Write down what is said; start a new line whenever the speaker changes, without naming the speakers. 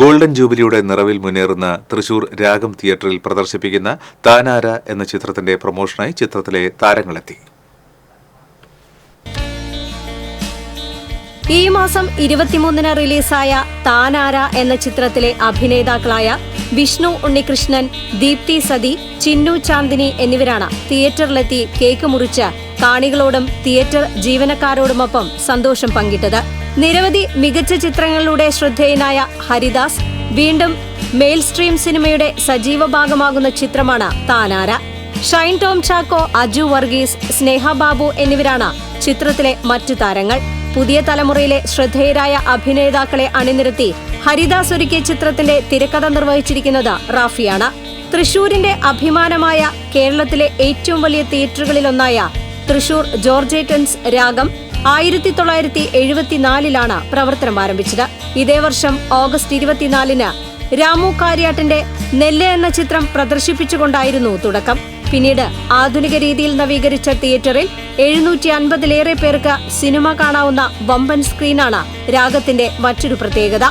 Golden ജൂബിലിയുടെ നിറവിൽ മുന്നേറുന്ന തൃശൂർ രാഗം തിയേറ്ററിൽ പ്രദർശിപ്പിക്കുന്ന താനാര എന്ന ചിത്രത്തിന്റെ പ്രൊമോഷനായി ചിത്രത്തിലെ താരങ്ങളെത്തി.
ഈ മാസം ഇരുപത്തിമൂന്നിന് റിലീസായ താനാര എന്ന ചിത്രത്തിലെ അഭിനേതാക്കളായ വിഷ്ണു ഉണ്ണികൃഷ്ണൻ ദീപ്തി സതി ചിന്നു ചാന്ദിനി എന്നിവരാണ് തിയേറ്ററിലെത്തി കേക്ക് മുറിച്ച് കാണികളോടും തിയേറ്റർ ജീവനക്കാരോടുമൊപ്പം സന്തോഷം പങ്കിട്ടത്. നിരവധി മികച്ച ചിത്രങ്ങളിലൂടെ ശ്രദ്ധേയനായ ഹരിദാസ് വീണ്ടും മെയിൽ സ്ട്രീം സിനിമയുടെ സജീവ ഭാഗമാകുന്ന ചിത്രമാണ് താനാര. ഷൈൻ ടോം ചാക്കോ അജു വർഗീസ് സ്നേഹ ബാബു എന്നിവരാണ് ചിത്രത്തിലെ മറ്റു താരങ്ങൾ. പുതിയ തലമുറയിലെ ശ്രദ്ധേയരായ അഭിനേതാക്കളെ അണിനിരത്തി ഹരിദാസ് ഒരുക്കിയ ചിത്രത്തിന്റെ തിരക്കഥ നിർവഹിച്ചിരിക്കുന്നത് റാഫിയാണ്. തൃശൂരിന്റെ അഭിമാനമായ കേരളത്തിലെ ഏറ്റവും വലിയ തിയേറ്ററുകളിലൊന്നായ തൃശൂർ ജോർജേറ്റൻസ് രാഗം ആയിരത്തി തൊള്ളായിരത്തി എഴുപത്തിനാലിലാണ് പ്രവർത്തനം ആരംഭിച്ചത്. ഇതേ വർഷം ഓഗസ്റ്റ് ഇരുപത്തിനാലിന് രാമു കാര്യാട്ടിന്റെ നെല്ല് എന്ന ചിത്രം പ്രദർശിപ്പിച്ചുകൊണ്ടായിരുന്നു തുടക്കം. പിന്നീട് ആധുനിക രീതിയിൽ നവീകരിച്ച തിയേറ്ററിൽ എഴുന്നൂറ്റി അൻപതിലേറെ പേർക്ക് സിനിമ കാണാവുന്ന വമ്പൻ സ്ക്രീനാണ് രാഗത്തിന്റെ മറ്റൊരു പ്രത്യേകത.